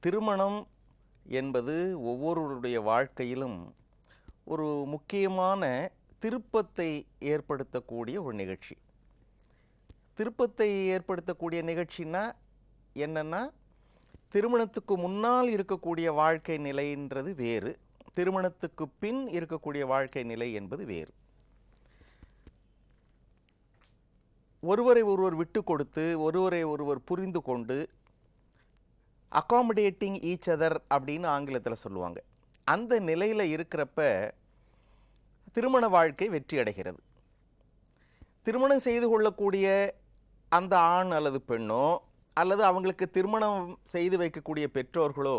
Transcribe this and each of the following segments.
திருமணம் என்பது ஒவ்வொருவருடைய வாழ்க்கையிலும் ஒரு முக்கியமான திருப்பத்தை ஏற்படுத்தக்கூடிய ஒரு நிகழ்ச்சி. திருப்பத்தை ஏற்படுத்தக்கூடிய நிகழ்ச்சின்னா என்னன்னா திருமணத்துக்கு முன்னால் இருக்கக்கூடிய வாழ்க்கை நிலைன்றது வேறு. திருமணத்துக்கு பின் இருக்கக்கூடிய வாழ்க்கை நிலை என்பது வேறு. ஒருவரை ஒருவர் விட்டு கொடுத்து ஒருவரை ஒருவர் புரிந்து கொண்டு அகாமடேட்டிங் ஈச் அதர் அப்படின்னு ஆங்கிலத்தில் சொல்லுவாங்க. அந்த நிலையில் இருக்கிறப்ப திருமண வாழ்க்கை வெற்றி அடைகிறது. திருமணம் செய்து கொள்ளக்கூடிய அந்த ஆண் அல்லது பெண்ணோ அல்லது அவங்களுக்கு திருமணம் செய்து வைக்கக்கூடிய பெற்றோர்களோ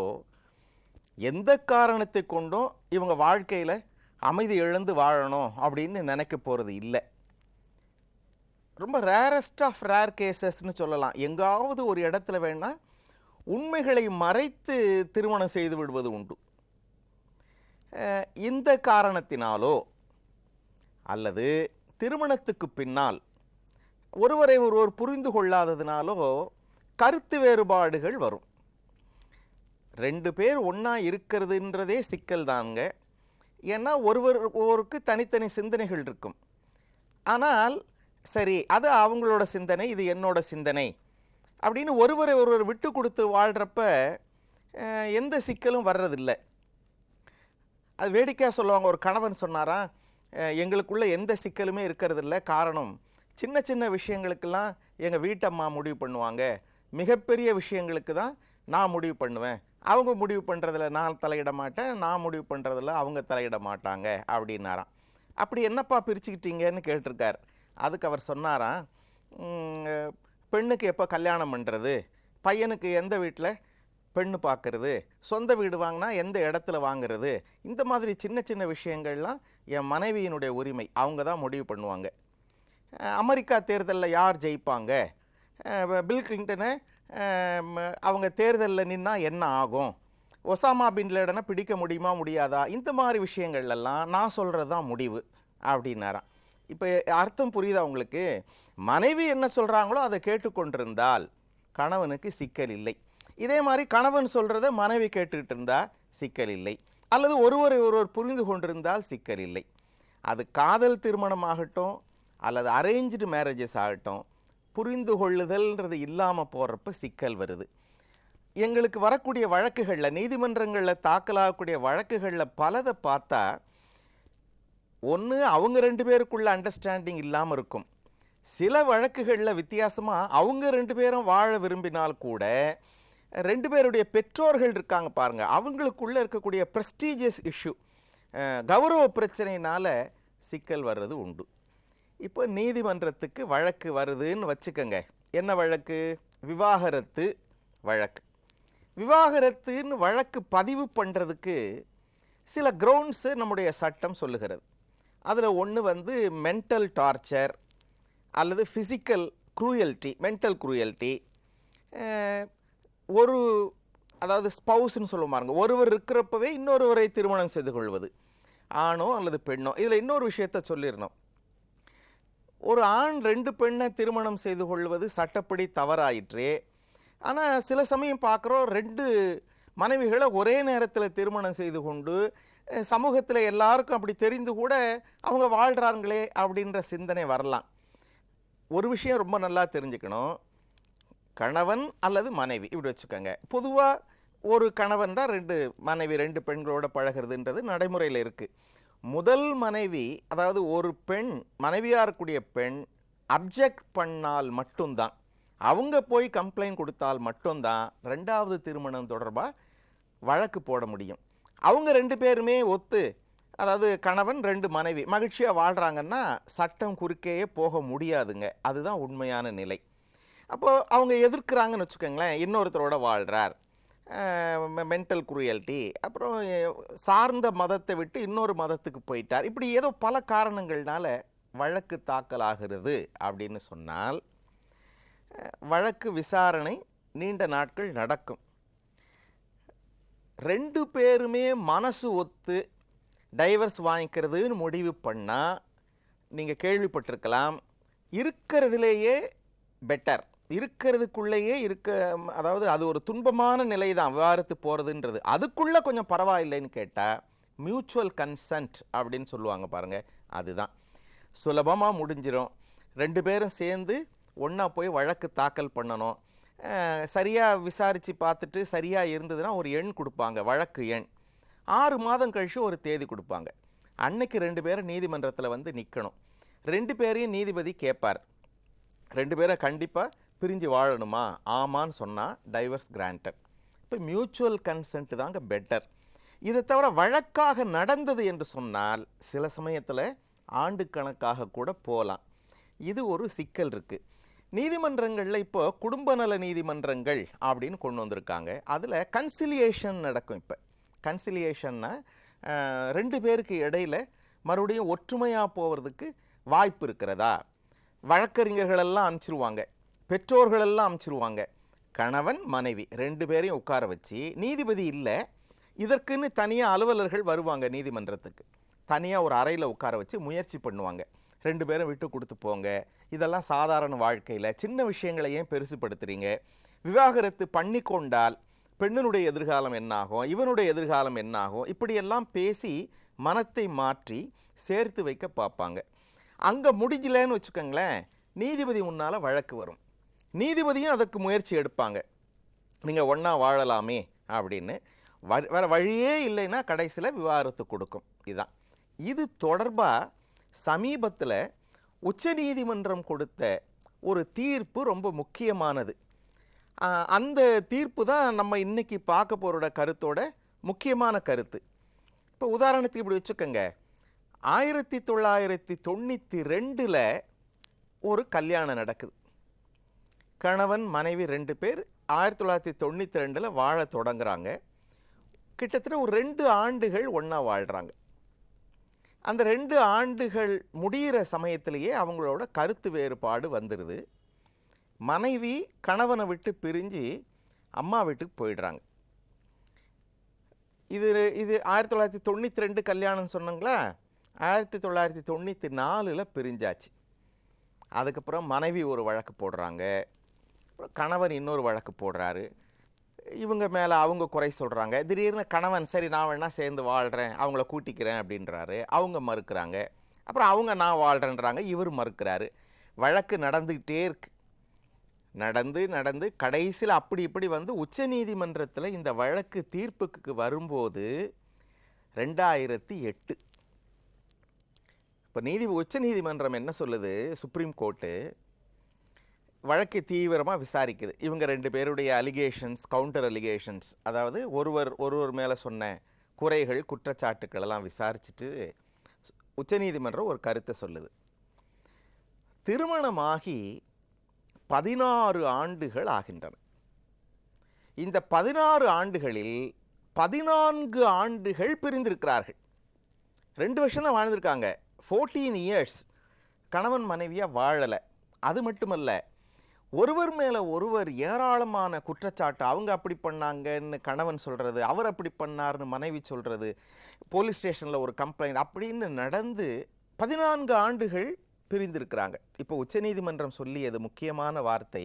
எந்த காரணத்தை கொண்டும் இவங்க வாழ்க்கையில் அமைதி இழந்து வாழணும் அப்படின்னு நினைக்க போகிறது இல்லை. ரொம்ப ரேரஸ்ட் ஆஃப் ரேர் கேசஸ்ன்னு சொல்லலாம். எங்காவது ஒரு இடத்துல வேணால் உண்மைகளை மறைத்து திருமணம் செய்து விடுவது உண்டு. இந்த காரணத்தினாலோ அல்லது திருமணத்துக்கு பின்னால் ஒருவரை ஒருவர் புரிந்து கொள்ளாததினாலோ கருத்து வேறுபாடுகள் வரும். ரெண்டு பேர் ஒன்றா இருக்கிறதுன்றதே சிக்கல் தாங்க ஏன்னா ஒருவர் ஒருவருக்கு தனித்தனி சிந்தனைகள் இருக்கும். ஆனால் சரி அது அவங்களோட சிந்தனை இது என்னோட சிந்தனை. அப்படின்னு ஒருவரை ஒருவர் விட்டு கொடுத்து வாழ்கிறப்ப எந்த சிக்கலும் வர்றதில்லை. அது வேடிக்கையாக சொல்லுவாங்க. ஒரு கணவன் சொன்னாராம் எங்களுக்குள்ளே எந்த சிக்கலுமே இருக்கிறதில்ல. காரணம் சின்ன சின்ன விஷயங்களுக்கெல்லாம் எங்கள் வீட்டம்மா முடிவு பண்ணுவாங்க. மிகப்பெரிய விஷயங்களுக்கு தான் நான் முடிவு பண்ணுவேன். அவங்க முடிவு பண்ணுறதில் நான் தலையிட மாட்டேன். நான் முடிவு பண்ணுறதில் அவங்க தலையிட மாட்டாங்க அப்படின்னாராம். அப்படி என்னப்பா பிரிச்சுக்கிட்டீங்கன்னு கேட்டிருக்கார். அதுக்கு அவர் சொன்னாராம் பெண்ணுக்கு எப்போ கல்யாணம் பண்ணுறது பையனுக்கு எந்த வீட்டில் பெண்ணு பார்க்கறது சொந்த வீடு வாங்கினா எந்த இடத்துல வாங்குறது? இந்த மாதிரி சின்ன சின்ன விஷயங்கள்லாம் என் மனைவியினுடைய உரிமை. அவங்க தான் முடிவு பண்ணுவாங்க. அமெரிக்கா தேர்தலில் யார் ஜெயிப்பாங்க? பில் கிளின்டனை அவங்க தேர்தலில் நின்னா என்ன ஆகும்? ஒசாமா பின் லேடனை பிடிக்க முடியுமா முடியாதா? இந்த மாதிரி விஷயங்கள்லாம் நான் சொல்கிறது தான் முடிவு அப்படின்னாராம். இப்போ அர்த்தம் புரியுதா உங்களுக்கு? மனைவி என்ன சொல்கிறாங்களோ அதை கேட்டுக்கொண்டிருந்தால் கணவனுக்கு சிக்கல் இல்லை. இதே மாதிரி கணவன் சொல்கிறத மனைவி கேட்டுக்கிட்டு இருந்தால் சிக்கல் இல்லை. அல்லது ஒருவரை ஒருவர் புரிந்து கொண்டிருந்தால் சிக்கல் இல்லை. அது காதல் திருமணமாகட்டும் அல்லது அரேஞ்சு மேரேஜஸ் ஆகட்டும் புரிந்து கொள்ளுதல்ன்றது இல்லாமல் போகிறப்ப சிக்கல் வருது. எங்களுக்கு வரக்கூடிய வழக்குகளில் நீதிமன்றங்களில் தாக்கலாகக்கூடிய வழக்குகளில் பலதை பார்த்தா ஒன்று அவங்க ரெண்டு பேருக்குள்ள அண்டர்ஸ்டாண்டிங் இல்லாமல் இருக்கும். சில வழக்குகளில் வித்தியாசமாக அவங்க ரெண்டு பேரும் வாழ விரும்பினால் கூட ரெண்டு பேருடைய பெற்றோர்கள் இருக்காங்க பாருங்கள் அவங்களுக்குள்ளே இருக்கக்கூடிய ப்ரெஸ்டீஜியஸ் இஷ்யூ கௌரவ பிரச்சனையினால் சிக்கல் வர்றது உண்டு. இப்போ நீதிமன்றத்துக்கு வழக்கு வருதுன்னு வச்சுக்கோங்க. என்ன வழக்கு? விவாகரத்து வழக்கு. விவாகரத்துன்னு வழக்கு பதிவு பண்ணுறதுக்கு சில கிரவுண்ட்ஸு நம்முடைய சட்டம் சொல்லுகிறது. அதில் ஒன்று வந்து மென்டல் டார்ச்சர் அல்லது ஃபிசிக்கல் குரூயல்ட்டி மென்டல் குரூயல்ட்டி ஒரு அதாவது ஸ்பவுஸ்ன்னு சொல்லுவோம் பாருங்க. ஒருவர் இருக்கிறப்பவே இன்னொருவரை திருமணம் செய்து கொள்வது. ஆணோ அல்லது பெண்ணோ. இதில் இன்னொரு விஷயத்த சொல்லிடணும். ஒரு ஆண் ரெண்டு பெண்ணை திருமணம் செய்து கொள்வது சட்டப்படி தவறாயிற்றே. ஆனால் சில சமயம் பார்க்குறோம் ரெண்டு மனைவிகளை ஒரே நேரத்தில் திருமணம் செய்து கொண்டு சமூகத்தில் எல்லாருக்கும் அப்படி தெரிந்து கூட அவங்க வாழ்கிறாங்களே அப்படின்ற சிந்தனை வரலாம். ஒரு விஷயம் ரொம்ப நல்லா தெரிஞ்சுக்கணும். கணவன் அல்லது மனைவி இப்படி வச்சுக்கோங்க. பொதுவாக ஒரு கணவன் தான் ரெண்டு மனைவி ரெண்டு பெண்களோட பழகிறதுன்றது நடைமுறையில் இருக்குது முதல் மனைவி அதாவது ஒரு பெண் மனைவியாக இருக்கக்கூடிய பெண் அப்ஜெக்ட் பண்ணால் மட்டும்தான். அவங்க போய் கம்ப்ளைண்ட் கொடுத்தால் மட்டும்தான் ரெண்டாவது திருமணம் தொடர்பாக வழக்கு போட முடியும். அவங்க ரெண்டு பேருமே ஒத்து அதாவது கணவன் ரெண்டு மனைவி மகிழ்ச்சியாக வாழ்கிறாங்கன்னா சட்டம் குறுக்கேயே போக முடியாதுங்க. அதுதான் உண்மையான நிலை. அப்போது அவங்க எதிர்க்கிறாங்கன்னு வச்சுக்கோங்களேன் இன்னொருத்தரோட வாழ்கிறார் மென்டல் குரியல்ட்டி அப்புறம் சார்ந்த மதத்தை விட்டு இன்னொரு மதத்துக்கு போயிட்டார். இப்படி ஏதோ பல காரணங்கள்னால வழக்கு தாக்கலாகிறது அப்படின்னு சொன்னால் வழக்கு விசாரணை நீண்ட நாட்கள் நடக்கும். ரெண்டு பேருமே மனசு ஒத்து டைவர்ஸ் வாங்கிக்கிறதுன்னு முடிவு பண்ணால் நீங்கள் கேள்விப்பட்டிருக்கலாம். இருக்கிறதுலேயே பெட்டர் இருக்கிறதுக்குள்ளேயே இருக்க அதாவது அது ஒரு துன்பமான நிலை தான் விவாகரத்து போகிறதுன்றது அதுக்குள்ளே கொஞ்சம் பரவாயில்லைன்னு கேட்டால் மியூச்சுவல் கன்சன்ட் அப்படின்னு சொல்லுவாங்க பாருங்கள் அதுதான். சுலபமாக முடிஞ்சிடும் ரெண்டு பேரும் சேர்ந்து ஒன்றா போய் வழக்கு தாக்கல் பண்ணணும். சரியாக விசாரித்து பார்த்துட்டு சரியாக இருந்ததுன்னா ஒரு எண் கொடுப்பாங்க வழக்கு எண். ஆறு மாதம் கழித்து ஒரு தேதி கொடுப்பாங்க. அன்னைக்கு ரெண்டு பேரும் நீதிமன்றத்தில் வந்து நிற்கணும் ரெண்டு பேரையும் நீதிபதி கேட்பார் ரெண்டு பேரை கண்டிப்பாக பிரிஞ்சு வாழணுமா? ஆமான்னு சொன்னால் டைவர்ஸ் கிராண்டட். இப்போ மியூச்சுவல் கன்சென்ட் தாங்க பெட்டர். இதை தவிர வழக்காக நடந்தது என்று சொன்னால் சில சமயத்தில் ஆண்டு கணக்காக கூட போகலாம் இது ஒரு சிக்கல் இருக்குது நீதிமன்றங்களில் இப்போ குடும்ப நல நீதிமன்றங்கள் அப்படின்னு கொண்டு வந்திருக்காங்க. அதில் கன்சிலியேஷன் நடக்கும் இப்போ. கன்சிலியேஷன்னா ரெண்டு பேருக்கு இடையில மறுபடியும் ஒற்றுமையாக போகிறதுக்கு வாய்ப்பு இருக்கிறதா? வழக்கறிஞர்களெல்லாம் அனுப்பிச்சிருவாங்க. பெற்றோர்களெல்லாம் அனுப்பிச்சிருவாங்க. கணவன் மனைவி ரெண்டு பேரையும் உட்கார வச்சு நீதிபதி இல்லை. இதற்குன்னு தனியாக அலுவலர்கள் வருவாங்க நீதிமன்றத்துக்கு. தனியாக ஒரு அறையில் உட்கார வச்சு முயற்சி பண்ணுவாங்க. ரெண்டு பேரும் விட்டு கொடுத்து போங்க. இதெல்லாம் சாதாரண வாழ்க்கையில். சின்ன விஷயங்களை ஏன் பெருசுப்படுத்துகிறீங்க விவாகரத்து பண்ணி கொண்டால் பெண்ணினுடைய எதிர்காலம் என்னாகும்? இவனுடைய எதிர்காலம் என்னாகும்? இப்படியெல்லாம் பேசி மனத்தை மாற்றி சேர்த்து வைக்க பார்ப்பாங்க. அங்கே முடியலன்னு வச்சுக்கோங்களேன் நீதிபதி முன்னால் வழக்கு வரும். நீதிபதியும் அதற்கு முயற்சி எடுப்பாங்க. நீங்கள் ஒன்றா வாழலாமே அப்படின்னு. வ- வேற வழியே இல்லைன்னா கடைசியில் விவாகரத்து கொடுக்கும். இதுதான் இது தொடர்பாக சமீபத்தில் உச்சநீதிமன்றம் கொடுத்த ஒரு தீர்ப்பு ரொம்ப முக்கியமானது. அந்த தீர்ப்பு தான் நம்ம இன்றைக்கி பார்க்க போகிற கருத்தோட முக்கியமான கருத்து. இப்போ உதாரணத்துக்கு இப்படி வச்சுக்கோங்க. ஆயிரத்தி தொள்ளாயிரத்தி தொண்ணூற்றி ரெண்டில் ஒரு கல்யாணம் நடக்குது. கணவன் மனைவி ரெண்டு பேர் ஆயிரத்தி தொள்ளாயிரத்தி தொண்ணூற்றி ரெண்டில் வாழ தொடங்குறாங்க. கிட்டத்தட்ட ஒரு ரெண்டு ஆண்டுகள் ஒன்றா வாழ்கிறாங்க அந்த ரெண்டு ஆண்டுகள் முடிகிற சமயத்திலேயே அவங்களோட கருத்து வேறுபாடு வந்துடுது மனைவி கணவனை விட்டு பிரிஞ்சு அம்மா வீட்டுக்கு போயிடுறாங்க. இது இது ஆயிரத்தி தொள்ளாயிரத்தி தொண்ணூற்றி ரெண்டு கல்யாணம் சொன்னாங்களா? ஆயிரத்தி தொள்ளாயிரத்தி தொண்ணூற்றி நாலில் பிரிஞ்சாச்சு. அதுக்கப்புறம் மனைவி ஒரு வழக்கு போடுறாங்க. அப்புறம் கணவன் இன்னொரு வழக்கு போடுறாரு. இவங்க மேலே அவங்க குறை சொல்கிறாங்க திடீர்னு கணவன் சரி நான் வேணால் சேர்ந்து வாழ்கிறேன் அவங்கள கூட்டிக்கிறேன் அப்படின்றாரு. அவங்க மறுக்கிறாங்க. அப்புறம் அவங்க நான் வாழ்கிறேன்றாங்க இவர் மறுக்கிறாரு. வழக்கு நடந்துக்கிட்டே இருக்கு. நடந்து நடந்து கடைசியில் அப்படி இப்படி வந்து உச்சநீதிமன்றத்தில் இந்த வழக்கு தீர்ப்புக்கு வரும்போது ரெண்டாயிரத்தி எட்டு. இப்போ நீதி உச்சநீதிமன்றம் என்ன சொல்லுது? சுப்ரீம் கோர்ட்டு வழக்கை தீவிரமாக விசாரிக்குது. இவங்க ரெண்டு பேருடைய அலிகேஷன்ஸ் கவுண்டர் அலிகேஷன்ஸ் அதாவது ஒருவர் ஒருவர் மேலே சொன்ன குறைகள் குற்றச்சாட்டுக்கள் எல்லாம் விசாரிச்சுட்டு உச்சநீதிமன்றம் ஒரு கருத்தை சொல்லுது. திருமணமாகி பதினாறு ஆண்டுகள் ஆகின்றன. இந்த பதினாறு ஆண்டுகளில் பதினான்கு ஆண்டுகள் பிரிந்திருக்கிறார்கள். ரெண்டு வருஷம் தான் வாழ்ந்திருக்காங்க. ஃபோர்டீன் இயர்ஸ் கணவன் மனைவியாக வாழலை. அது மட்டுமல்ல ஒருவர் மேலே ஒருவர் ஏராளமான குற்றச்சாட்டு அவங்க அப்படி பண்ணாங்கன்னு கணவன் சொல்கிறது அவர் அப்படி பண்ணார்னு மனைவி சொல்கிறது போலீஸ் ஸ்டேஷனில் ஒரு கம்ப்ளைண்ட் அப்படின்னு நடந்து பதினான்கு ஆண்டுகள் பிரிந்திருக்கிறாங்க. இப்போ உச்சநீதிமன்றம் சொல்லியது முக்கியமான வார்த்தை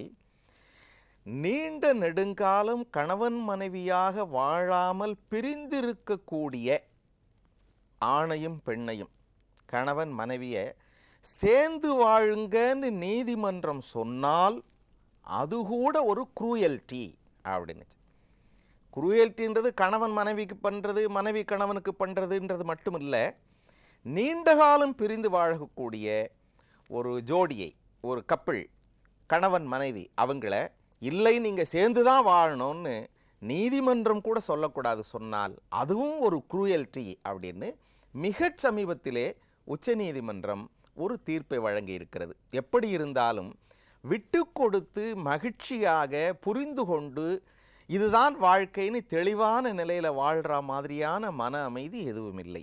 நீண்ட நெடுங்காலம் கணவன் மனைவியாக வாழாமல் பிரிந்திருக்கக்கூடிய ஆணையும் பெண்ணையும் கணவன் மனைவியை சேர்ந்து வாழுங்கன்னு நீதிமன்றம் சொன்னால் அது கூட ஒரு குரூயல்ட்டி அப்படின்னுச்சு. குரூயல்ட்டின்றது கணவன் மனைவிக்கு பண்ணுறது மனைவி கணவனுக்கு பண்ணுறதுன்றது மட்டும் இல்லை நீண்ட காலம் பிரிந்து வாழக்கூடிய ஒரு ஜோடியை ஒரு கப்பிள் கணவன் மனைவி அவங்கள இல்லை நீங்கள் சேர்ந்து தான் வாழணும்னு நீதிமன்றம் கூட சொல்லக்கூடாது சொன்னால் அதுவும் ஒரு குரூயல்ட்டி அப்படின்னு மிகச் சமீபத்திலே உச்சநீதிமன்றம் ஒரு தீர்ப்பை வழங்கி இருக்கிறது எப்படி இருந்தாலும் விட்டு கொடுத்து மகிழ்ச்சியாக புரிந்து கொண்டு இதுதான் வாழ்க்கைன்னு தெளிவான நிலையில் வாழ்கிற மாதிரியான மன அமைதி எதுவும் இல்லை